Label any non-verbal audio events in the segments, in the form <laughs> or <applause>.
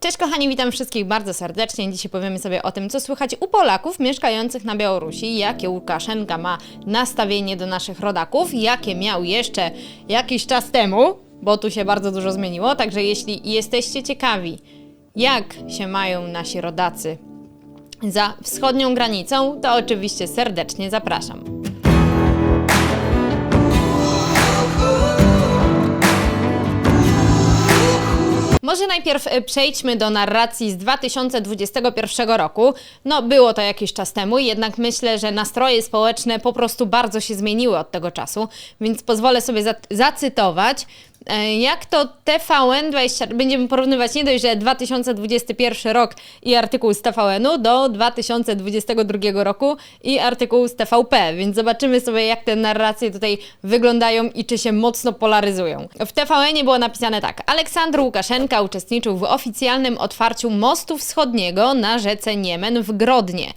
Cześć kochani, witam wszystkich bardzo serdecznie. Dzisiaj powiemy sobie o tym, co słychać u Polaków mieszkających na Białorusi, jakie Łukaszenka ma nastawienie do naszych rodaków, jakie miał jeszcze jakiś czas temu, bo tu się bardzo dużo zmieniło, także jeśli jesteście ciekawi, jak się mają nasi rodacy za wschodnią granicą, to oczywiście serdecznie zapraszam. Może najpierw e, przejdźmy do narracji z 2021 roku. No, było to jakiś czas temu, jednak myślę, że nastroje społeczne po prostu bardzo się zmieniły od tego czasu, więc pozwolę sobie za- zacytować. E, Jak to TVN20, będziemy porównywać nie dość, że 2021 rok i artykuł z TVN-u do 2022 roku i artykuł z TVP, więc zobaczymy sobie, jak te narracje tutaj wyglądają i czy się mocno polaryzują. W TVN-ie było napisane tak. Aleksandr Łukaszenka uczestniczył w oficjalnym otwarciu mostu wschodniego na rzece Niemen w Grodnie.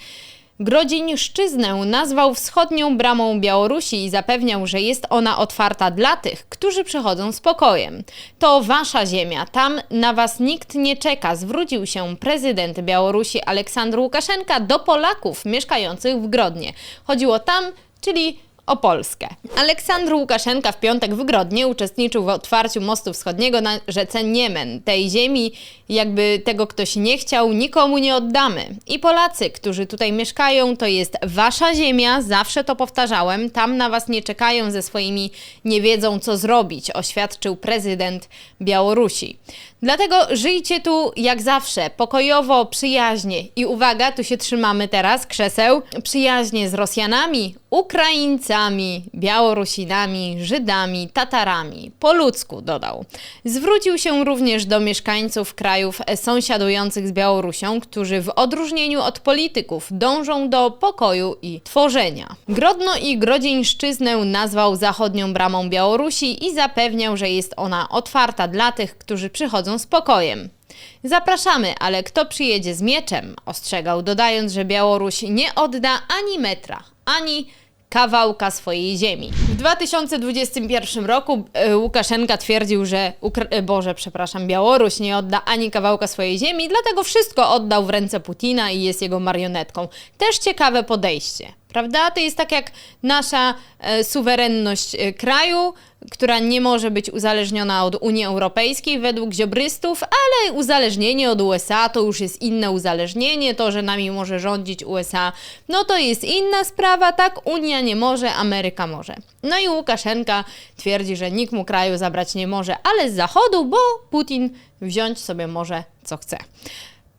Grodzieńszczyznę nazwał wschodnią bramą Białorusi i zapewniał, że jest ona otwarta dla tych, którzy przychodzą z pokojem. To wasza ziemia, tam na was nikt nie czeka, zwrócił się prezydent Białorusi Aleksandr Łukaszenka do Polaków mieszkających w Grodnie. Chodziło tam, czyli o Polskę. Aleksandr Łukaszenka w piątek w Grodnie uczestniczył w otwarciu mostu wschodniego na rzece Niemen. Tej ziemi, jakby tego ktoś nie chciał, nikomu nie oddamy. I Polacy, którzy tutaj mieszkają, to jest wasza ziemia, zawsze to powtarzałem, tam na was nie czekają ze swoimi nie wiedzą co zrobić, oświadczył prezydent Białorusi. Dlatego żyjcie tu jak zawsze, pokojowo, przyjaźnie. I uwaga, tu się trzymamy teraz, krzeseł. Przyjaźnie z Rosjanami, Ukraińcami, Białorusinami, Żydami, Tatarami. Po ludzku, dodał. Zwrócił się również do mieszkańców krajów sąsiadujących z Białorusią, którzy w odróżnieniu od polityków dążą do pokoju i tworzenia. Grodno i Grodzieńszczyznę nazwał zachodnią bramą Białorusi i zapewniał, że jest ona otwarta dla tych, którzy przychodzą z pokojem. Zapraszamy, ale kto przyjedzie z mieczem, ostrzegał, dodając, że Białoruś nie odda ani metra, ani kawałka swojej ziemi. W 2021 roku e, Łukaszenka twierdził, że Ukra- e, Boże, przepraszam, Białoruś nie odda ani kawałka swojej ziemi, dlatego wszystko oddał w ręce Putina i jest jego marionetką. Też ciekawe podejście. Prawda? To jest tak jak nasza e, suwerenność e, kraju, która nie może być uzależniona od Unii Europejskiej według ziobrystów, ale uzależnienie od USA to już jest inne uzależnienie. To, że nami może rządzić USA, no to jest inna sprawa. Tak, Unia nie może, Ameryka może. No i Łukaszenka twierdzi, że nikt mu kraju zabrać nie może, ale z zachodu, bo Putin wziąć sobie może co chce.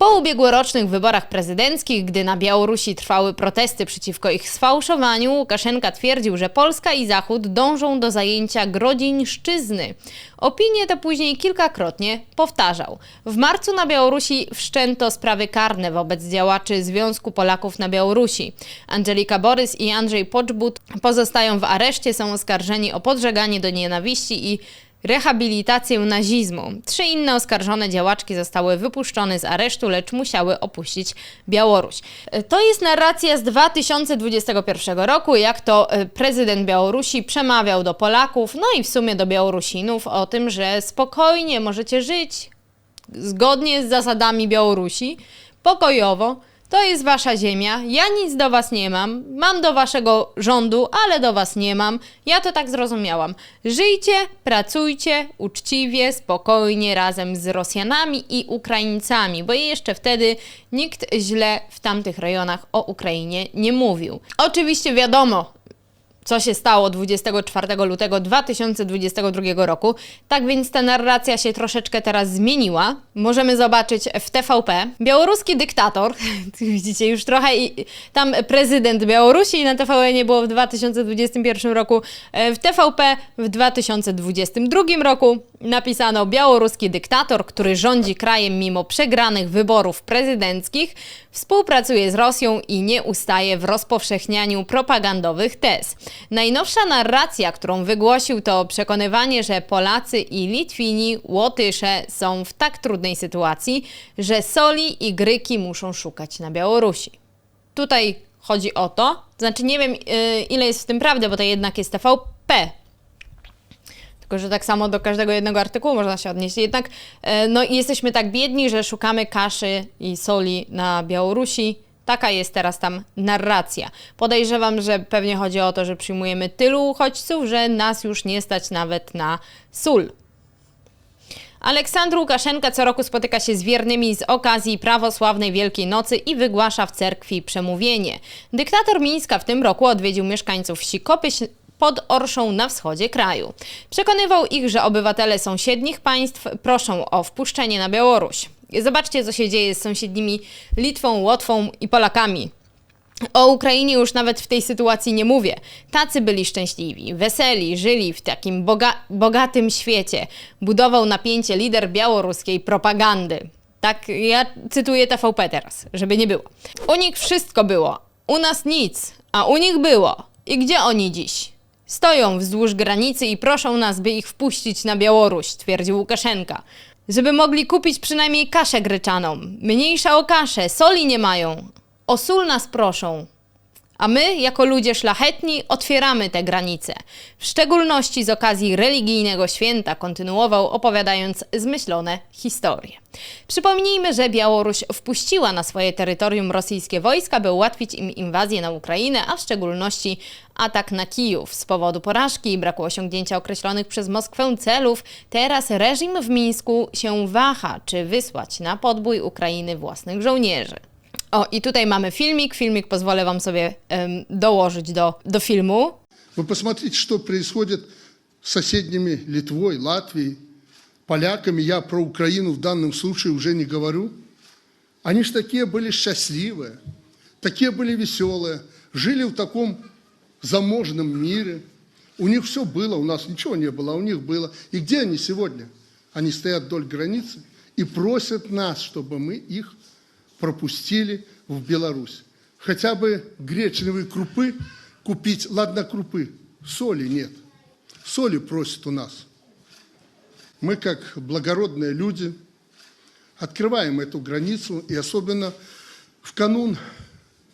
Po ubiegłorocznych wyborach prezydenckich, gdy na Białorusi trwały protesty przeciwko ich sfałszowaniu, Łukaszenka twierdził, że Polska i Zachód dążą do zajęcia Grodzieńszczyzny. Opinie te później kilkakrotnie powtarzał. W marcu na Białorusi wszczęto sprawy karne wobec działaczy Związku Polaków na Białorusi. Angelika Borys i Andrzej Poczbut pozostają w areszcie, są oskarżeni o podżeganie do nienawiści i rehabilitację nazizmu. Trzy inne oskarżone działaczki zostały wypuszczone z aresztu, lecz musiały opuścić Białoruś. E, To jest narracja z 2021 roku, jak to e, prezydent Białorusi przemawiał do Polaków, no i w sumie do Białorusinów o tym, że spokojnie możecie żyć zgodnie z zasadami Białorusi, pokojowo. To jest wasza ziemia, ja nic do was nie mam, mam do waszego rządu, ale do was nie mam. Ja to tak zrozumiałam. Żyjcie, pracujcie uczciwie, spokojnie razem z Rosjanami i Ukraińcami, bo jeszcze wtedy nikt źle w tamtych rejonach o Ukrainie nie mówił. Oczywiście wiadomo, co się stało 24 lutego 2022 roku. Tak więc ta narracja się troszeczkę teraz zmieniła. Możemy zobaczyć w TVP. Białoruski dyktator, <laughs> widzicie już trochę i tam prezydent Białorusi na TVN nie było w 2021 roku. E, W TVP w 2022 roku napisano białoruski dyktator, który rządzi krajem mimo przegranych wyborów prezydenckich, współpracuje z Rosją i nie ustaje w rozpowszechnianiu propagandowych tez. Najnowsza narracja, którą wygłosił, to przekonywanie, że Polacy i Litwini, Łotysze są w tak trudnej sytuacji, że soli i gryki muszą szukać na Białorusi. Tutaj chodzi o to, znaczy nie wiem yy, ile jest w tym prawdy, bo to jednak jest TVP. Tylko, że tak samo do każdego jednego artykułu można się odnieść. Jednak e, no, jesteśmy tak biedni, że szukamy kaszy i soli na Białorusi. Taka jest teraz tam narracja. Podejrzewam, że pewnie chodzi o to, że przyjmujemy tylu uchodźców, że nas już nie stać nawet na sól. Aleksandr Łukaszenka co roku spotyka się z wiernymi z okazji prawosławnej Wielkiej Nocy i wygłasza w cerkwi przemówienie. Dyktator Mińska w tym roku odwiedził mieszkańców wsi Kopyś pod Orszą na wschodzie kraju. Przekonywał ich, że obywatele sąsiednich państw proszą o wpuszczenie na Białoruś. Zobaczcie, co się dzieje z sąsiednimi Litwą, Łotwą i Polakami. O Ukrainie już nawet w tej sytuacji nie mówię. Tacy byli szczęśliwi, weseli, żyli w takim boga bogatym świecie. Budował napięcie lider białoruskiej propagandy. Tak, ja cytuję TVP teraz, żeby nie było. U nich wszystko było, u nas nic, a u nich było. I gdzie oni dziś? Stoją wzdłuż granicy i proszą nas, by ich wpuścić na Białoruś, twierdził Łukaszenka. Żeby mogli kupić przynajmniej kaszę gryczaną. Mniejsza o kaszę, soli nie mają. O sól nas proszą. A my, jako ludzie szlachetni, otwieramy te granice. W szczególności z okazji religijnego święta, kontynuował opowiadając zmyślone historie. Przypomnijmy, że Białoruś wpuściła na swoje terytorium rosyjskie wojska, by ułatwić im inwazję na Ukrainę, a w szczególności atak na Kijów. Z powodu porażki i braku osiągnięcia określonych przez Moskwę celów, teraz reżim w Mińsku się waha, czy wysłać na podbój Ukrainy własnych żołnierzy. O, i tutaj mamy filmik. Filmik pozwolę Wam sobie em, dołożyć do, do filmu. Вы посмотрите, что происходит с соседними Литвой, Латвией, поляками. Я про Украину в данном случае уже не говорю. Они же такие были счастливые, такие были веселые, жили в таком заможном мире. У них все было, у нас ничего не было, а у них было. И где они сегодня? Они стоят вдоль границы и просят нас, чтобы мы их пропустили в Беларусь. Хотя бы гречневые крупы купить, ладно крупы, соли нет. Соли просят у нас. Мы, как благородные люди, открываем эту границу, и особенно в канун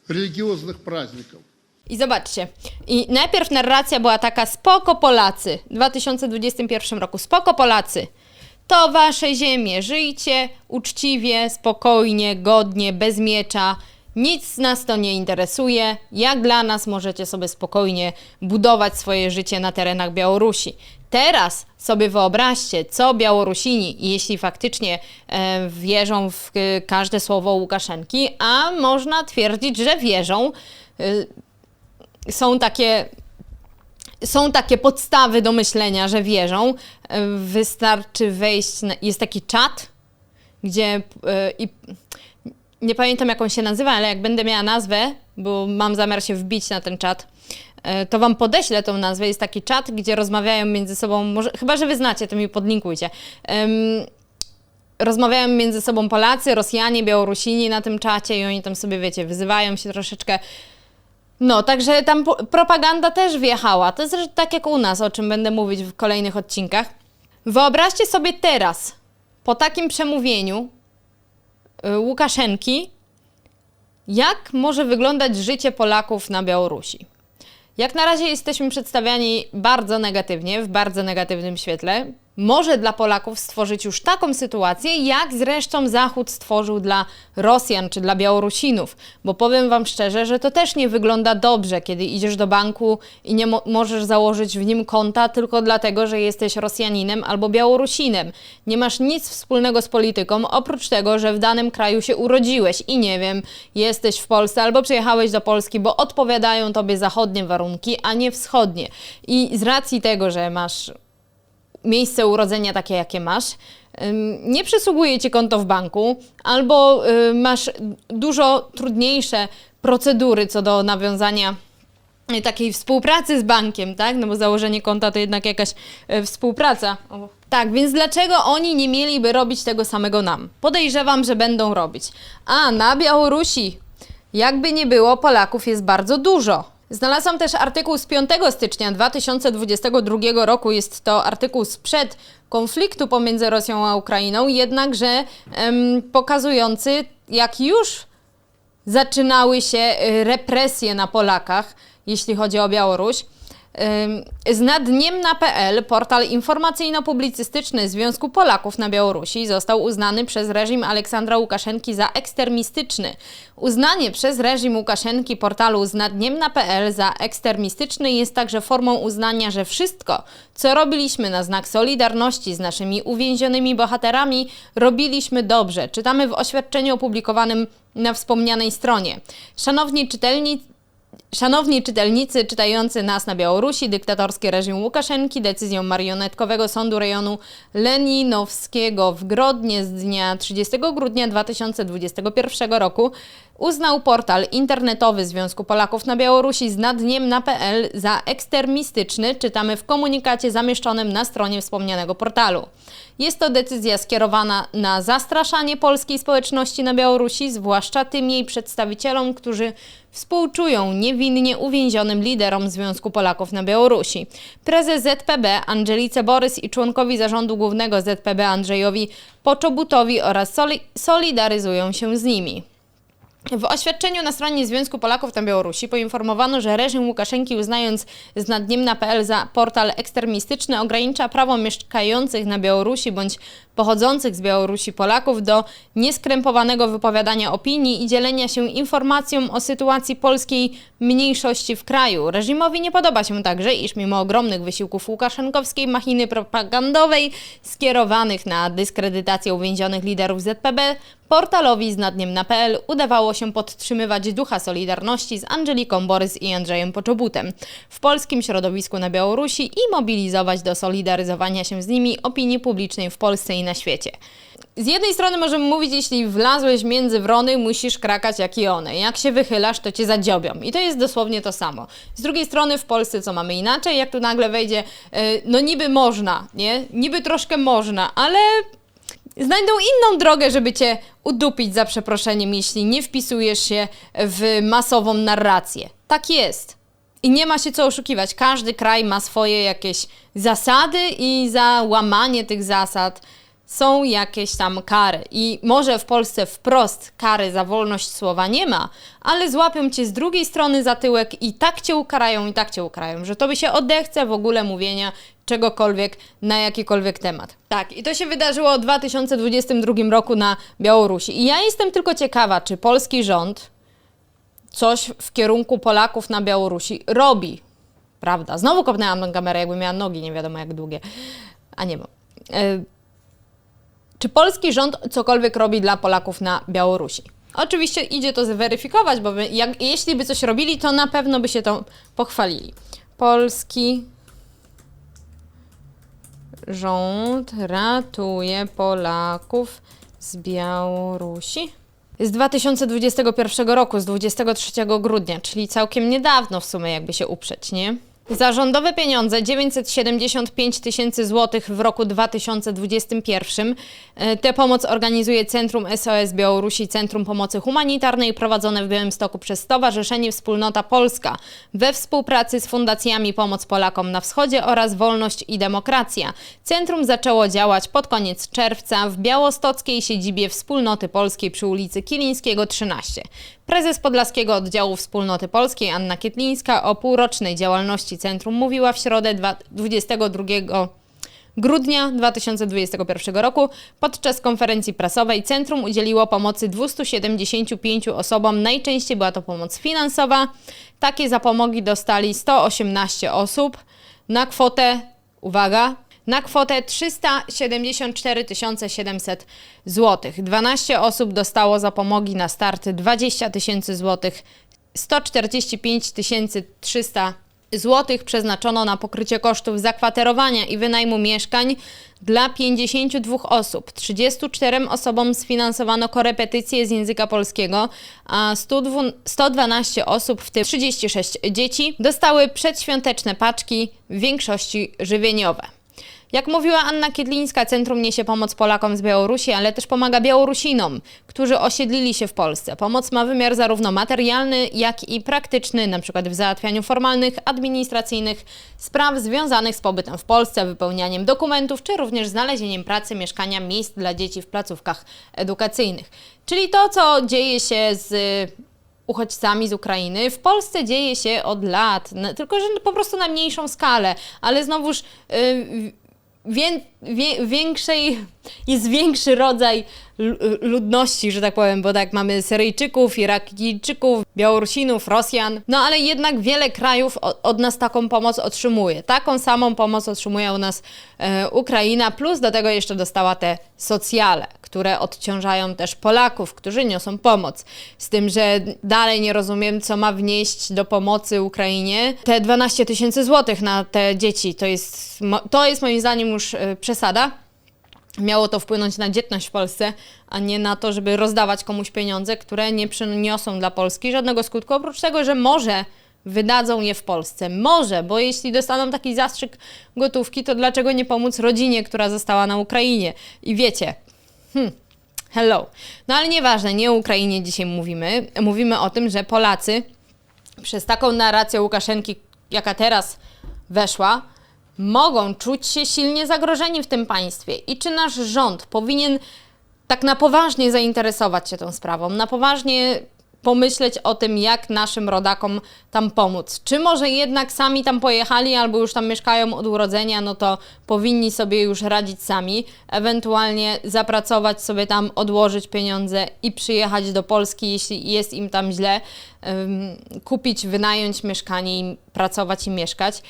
религиозных праздников. I zobaczcie. I najpierw narracja była taka: spoko Polacy. W 2021 roku. Spoko Polacy. To wasze ziemie. Żyjcie uczciwie, spokojnie, godnie, bez miecza. Nic nas to nie interesuje. Jak dla nas możecie sobie spokojnie budować swoje życie na terenach Białorusi. Teraz sobie wyobraźcie, co Białorusini, jeśli faktycznie e, wierzą w e, każde słowo Łukaszenki, a można twierdzić, że wierzą, e, są takie są takie podstawy do myślenia, że wierzą. E, Wystarczy wejść, na, jest taki czat, gdzie e, i nie pamiętam jak on się nazywa, ale jak będę miała nazwę, bo mam zamiar się wbić na ten czat, e, to wam podeślę tą nazwę. Jest taki czat, gdzie rozmawiają między sobą, może, chyba że wy znacie, to mi podlinkujcie. Rozmawiają między sobą Polacy, Rosjanie, Białorusini na tym czacie i oni tam sobie, wiecie, wyzywają się troszeczkę. No, także tam propaganda też wjechała. To jest tak jak u nas, o czym będę mówić w kolejnych odcinkach. Wyobraźcie sobie teraz, po takim przemówieniu y, Łukaszenki, jak może wyglądać życie Polaków na Białorusi. Jak na razie jesteśmy przedstawiani bardzo negatywnie, w bardzo negatywnym świetle. Może dla Polaków stworzyć już taką sytuację, jak zresztą Zachód stworzył dla Rosjan czy dla Białorusinów. Bo powiem Wam szczerze, że to też nie wygląda dobrze, kiedy idziesz do banku i nie mo- możesz założyć w nim konta tylko dlatego, że jesteś Rosjaninem albo Białorusinem. Nie masz nic wspólnego z polityką, oprócz tego, że w danym kraju się urodziłeś i nie wiem, jesteś w Polsce albo przyjechałeś do Polski, bo odpowiadają Tobie zachodnie warunki, a nie wschodnie. I z racji tego, że masz miejsce urodzenia takie, jakie masz, nie przysługuje ci konto w banku, albo y, masz dużo trudniejsze procedury co do nawiązania y, takiej współpracy z bankiem, tak? No bo założenie konta to jednak jakaś y, współpraca. Tak, więc dlaczego oni nie mieliby robić tego samego nam? Podejrzewam, że będą robić. A na Białorusi, jakby nie było, Polaków jest bardzo dużo. Znalazłam też artykuł z 5 stycznia 2022 roku. Jest to artykuł sprzed konfliktu pomiędzy Rosją a Ukrainą, jednakże em, pokazujący, jak już zaczynały się y, represje na Polakach, jeśli chodzi o Białoruś. Z nadniemna.pl, portal informacyjno-publicystyczny Związku Polaków na Białorusi, został uznany przez reżim Aleksandra Łukaszenki za ekstermistyczny. Uznanie przez reżim Łukaszenki portalu z nadniemna.pl za ekstermistyczny jest także formą uznania, że wszystko, co robiliśmy na znak solidarności z naszymi uwięzionymi bohaterami, robiliśmy dobrze. Czytamy w oświadczeniu opublikowanym na wspomnianej stronie. Szanowni czytelnicy, Szanowni czytelnicy czytający nas na Białorusi, dyktatorski reżim Łukaszenki decyzją marionetkowego sądu rejonu Leninowskiego w Grodnie z dnia 30 grudnia 2021 roku uznał portal internetowy Związku Polaków na Białorusi z nadniem na.pl za ekstermistyczny, czytamy w komunikacie zamieszczonym na stronie wspomnianego portalu. Jest to decyzja skierowana na zastraszanie polskiej społeczności na Białorusi, zwłaszcza tym jej przedstawicielom, którzy współczują niewinnie uwięzionym liderom Związku Polaków na Białorusi. Prezes ZPB Angelice Borys i członkowi zarządu głównego ZPB Andrzejowi Poczobutowi oraz soli- solidaryzują się z nimi. W oświadczeniu na stronie Związku Polaków na Białorusi poinformowano, że reżim Łukaszenki uznając z nadniemna.pl za portal ekstremistyczny ogranicza prawo mieszkających na Białorusi bądź pochodzących z Białorusi Polaków do nieskrępowanego wypowiadania opinii i dzielenia się informacją o sytuacji polskiej mniejszości w kraju. Reżimowi nie podoba się także, iż mimo ogromnych wysiłków łukaszenkowskiej machiny propagandowej skierowanych na dyskredytację uwięzionych liderów ZPB, portalowi z nadniemna.pl udawało się podtrzymywać ducha Solidarności z Angeliką Borys i Andrzejem Poczobutem w polskim środowisku na Białorusi i mobilizować do solidaryzowania się z nimi opinii publicznej w Polsce i na świecie. Z jednej strony możemy mówić, jeśli wlazłeś między wrony, musisz krakać jak i one. Jak się wychylasz, to cię zadziobią. I to jest dosłownie to samo. Z drugiej strony w Polsce co mamy inaczej, jak tu nagle wejdzie, e, no niby można, nie? Niby troszkę można, ale znajdą inną drogę, żeby cię udupić za przeproszeniem, jeśli nie wpisujesz się w masową narrację. Tak jest. I nie ma się co oszukiwać. Każdy kraj ma swoje jakieś zasady i za łamanie tych zasad są jakieś tam kary. I może w Polsce wprost kary za wolność słowa nie ma, ale złapią cię z drugiej strony za tyłek i tak cię ukarają, i tak cię ukarają, że to by się odechce w ogóle mówienia czegokolwiek na jakikolwiek temat. Tak, i to się wydarzyło w 2022 roku na Białorusi. I ja jestem tylko ciekawa, czy polski rząd coś w kierunku Polaków na Białorusi robi. Prawda? Znowu kopnęłam kamerę, jakby miała nogi, nie wiadomo jak długie. A nie mam. Czy polski rząd cokolwiek robi dla Polaków na Białorusi? Oczywiście idzie to zweryfikować, bo jak, jeśli by coś robili, to na pewno by się to pochwalili. Polski rząd ratuje Polaków z Białorusi. Z 2021 roku, z 23 grudnia, czyli całkiem niedawno w sumie, jakby się uprzeć, nie? Za rządowe pieniądze 975 tysięcy złotych w roku 2021. E, Tę pomoc organizuje Centrum SOS Białorusi, Centrum Pomocy Humanitarnej prowadzone w Białymstoku przez Stowarzyszenie Wspólnota Polska we współpracy z fundacjami Pomoc Polakom na Wschodzie oraz Wolność i Demokracja. Centrum zaczęło działać pod koniec czerwca w białostockiej siedzibie Wspólnoty Polskiej przy ulicy Kilińskiego 13. Prezes Podlaskiego Oddziału Wspólnoty Polskiej Anna Kietlińska o półrocznej działalności centrum mówiła w środę dwa- 22 grudnia 2021 roku podczas konferencji prasowej centrum udzieliło pomocy 275 osobom. Najczęściej była to pomoc finansowa. Takie zapomogi dostali 118 osób na kwotę, uwaga, na kwotę 374 700 zł. 12 osób dostało zapomogi na start 20 tysięcy złotych. 145 300 zł przeznaczono na pokrycie kosztów zakwaterowania i wynajmu mieszkań dla 52 osób. 34 osobom sfinansowano korepetycje z języka polskiego, a 102 112 osób, w tym 36 dzieci, dostały przedświąteczne paczki, w większości żywieniowe. Jak mówiła Anna Kiedlińska, centrum niesie pomoc Polakom z Białorusi, ale też pomaga Białorusinom, którzy osiedlili się w Polsce. Pomoc ma wymiar zarówno materialny, jak i praktyczny, np. w załatwianiu formalnych, administracyjnych spraw związanych z pobytem w Polsce, wypełnianiem dokumentów, czy również znalezieniem pracy, mieszkania, miejsc dla dzieci w placówkach edukacyjnych. Czyli to, co dzieje się z uchodźcami z Ukrainy w Polsce dzieje się od lat, tylko że po prostu na mniejszą skalę, ale znowuż y, wię, wie, większej, jest większy rodzaj lu- ludności, że tak powiem, bo tak mamy Syryjczyków, Irakijczyków, Białorusinów, Rosjan, no ale jednak wiele krajów od, nas taką pomoc otrzymuje. Taką samą pomoc otrzymuje u nas e, Ukraina, plus do tego jeszcze dostała te socjale, które odciążają też Polaków, którzy niosą pomoc. Z tym, że dalej nie rozumiem, co ma wnieść do pomocy Ukrainie te 12 tysięcy złotych na te dzieci. To jest, to jest moim zdaniem już e, przesada miało to wpłynąć na dzietność w Polsce, a nie na to, żeby rozdawać komuś pieniądze, które nie przyniosą dla Polski żadnego skutku, oprócz tego, że może wydadzą je w Polsce. Może, bo jeśli dostaną taki zastrzyk gotówki, to dlaczego nie pomóc rodzinie, która została na Ukrainie? I wiecie, hmm, hello. No ale nieważne, nie o Ukrainie dzisiaj mówimy. Mówimy o tym, że Polacy przez taką narrację Łukaszenki, jaka teraz weszła, mogą czuć się silnie zagrożeni w tym państwie. I czy nasz rząd powinien tak na poważnie zainteresować się tą sprawą, na poważnie pomyśleć o tym, jak naszym rodakom tam pomóc. Czy może jednak sami tam pojechali albo już tam mieszkają od urodzenia, no to powinni sobie już radzić sami, ewentualnie zapracować sobie tam, odłożyć pieniądze i przyjechać do Polski, jeśli jest im tam źle, kupić, wynająć mieszkanie i pracować i mieszkać.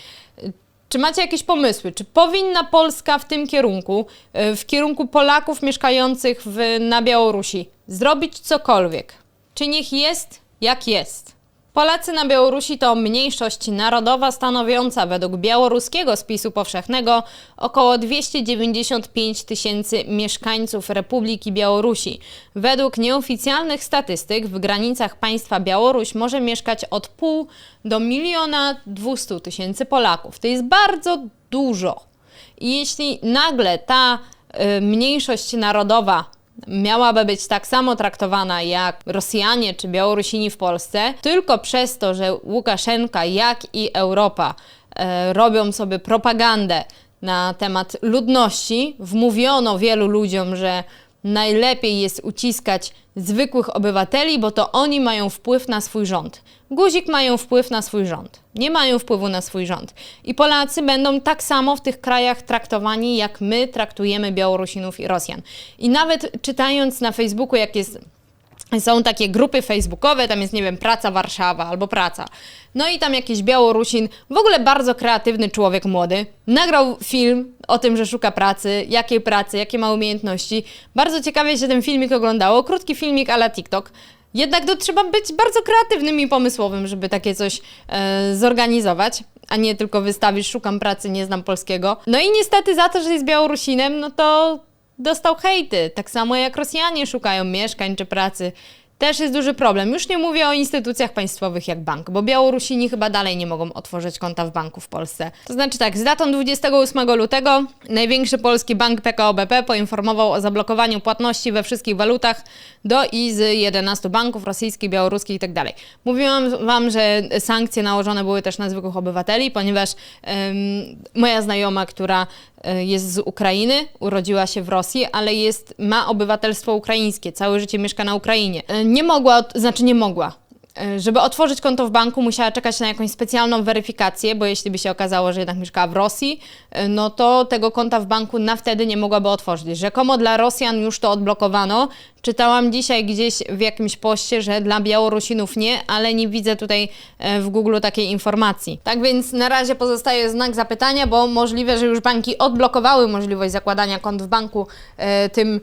Czy macie jakieś pomysły? Czy powinna Polska w tym kierunku, y, w kierunku Polaków mieszkających w, na Białorusi, zrobić cokolwiek? Czy niech jest jak jest? Polacy na Białorusi to mniejszość narodowa stanowiąca według białoruskiego spisu powszechnego około 295 tysięcy mieszkańców Republiki Białorusi. Według nieoficjalnych statystyk w granicach państwa Białoruś może mieszkać od pół do miliona 200 tysięcy Polaków. To jest bardzo dużo. I jeśli nagle ta y, mniejszość narodowa miałaby być tak samo traktowana jak Rosjanie czy Białorusini w Polsce, tylko przez to, że Łukaszenka, jak i Europa e, robią sobie propagandę na temat ludności, wmówiono wielu ludziom, że najlepiej jest uciskać zwykłych obywateli, bo to oni mają wpływ na swój rząd. Guzik mają wpływ na swój rząd. Nie mają wpływu na swój rząd. I Polacy będą tak samo w tych krajach traktowani, jak my traktujemy Białorusinów i Rosjan. I nawet czytając na Facebooku, jak jest są takie grupy facebookowe, tam jest, nie wiem, Praca Warszawa albo Praca. No i tam jakiś Białorusin, w ogóle bardzo kreatywny człowiek młody, nagrał film o tym, że szuka pracy, jakiej pracy, jakie ma umiejętności. Bardzo ciekawie się ten filmik oglądało, krótki filmik ala TikTok. Jednak to trzeba być bardzo kreatywnym i pomysłowym, żeby takie coś e, zorganizować, a nie tylko wystawić szukam pracy, nie znam polskiego. No i niestety za to, że jest Białorusinem, no to dostał hejty. Tak samo jak Rosjanie szukają mieszkań czy pracy. Też jest duży problem. Już nie mówię o instytucjach państwowych jak bank, bo Białorusini chyba dalej nie mogą otworzyć konta w banku w Polsce. To znaczy tak, z datą 28 lutego największy polski bank PKO BP poinformował o zablokowaniu płatności we wszystkich walutach do i z 11 banków rosyjskich, białoruskich itd. Mówiłam Wam, że sankcje nałożone były też na zwykłych obywateli, ponieważ em, moja znajoma, która e, jest z Ukrainy, urodziła się w Rosji, ale jest, ma obywatelstwo ukraińskie, całe życie mieszka na Ukrainie. Nie mogła, znaczy nie mogła. E, Żeby otworzyć konto w banku, musiała czekać na jakąś specjalną weryfikację, bo jeśli by się okazało, że jednak mieszkała w Rosji, e, no to tego konta w banku na wtedy nie mogłaby otworzyć. Rzekomo dla Rosjan już to odblokowano. Czytałam dzisiaj gdzieś w jakimś poście, że dla Białorusinów nie, ale nie widzę tutaj e, w Google takiej informacji. Tak więc na razie pozostaje znak zapytania, bo możliwe, że już banki odblokowały możliwość zakładania kont w banku tym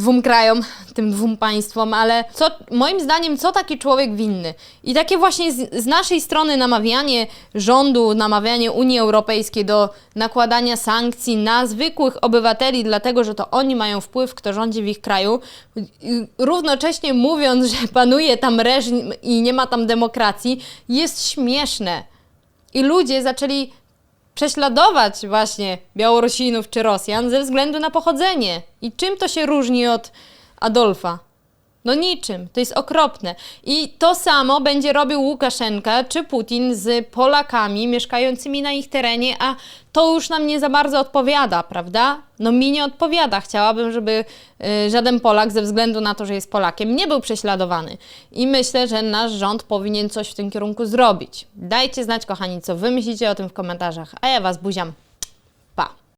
dwóm krajom, tym dwóm państwom, ale co, moim zdaniem, co taki człowiek winny? I takie właśnie z, z naszej strony namawianie rządu, namawianie Unii Europejskiej do nakładania sankcji na zwykłych obywateli, dlatego że to oni mają wpływ, kto rządzi w ich kraju, równocześnie mówiąc, że panuje tam reżim i nie ma tam demokracji, jest śmieszne. I ludzie zaczęli prześladować właśnie Białorusinów czy Rosjan ze względu na pochodzenie. I czym to się różni od Adolfa? No niczym, to jest okropne. I to samo będzie robił Łukaszenka czy Putin z Polakami mieszkającymi na ich terenie, a to już nam nie za bardzo odpowiada, prawda? No mi nie odpowiada. Chciałabym, żeby y, żaden Polak ze względu na to, że jest Polakiem, nie był prześladowany. I myślę, że nasz rząd powinien coś w tym kierunku zrobić. Dajcie znać, kochani, co wy myślicie o tym w komentarzach, a ja was buziam.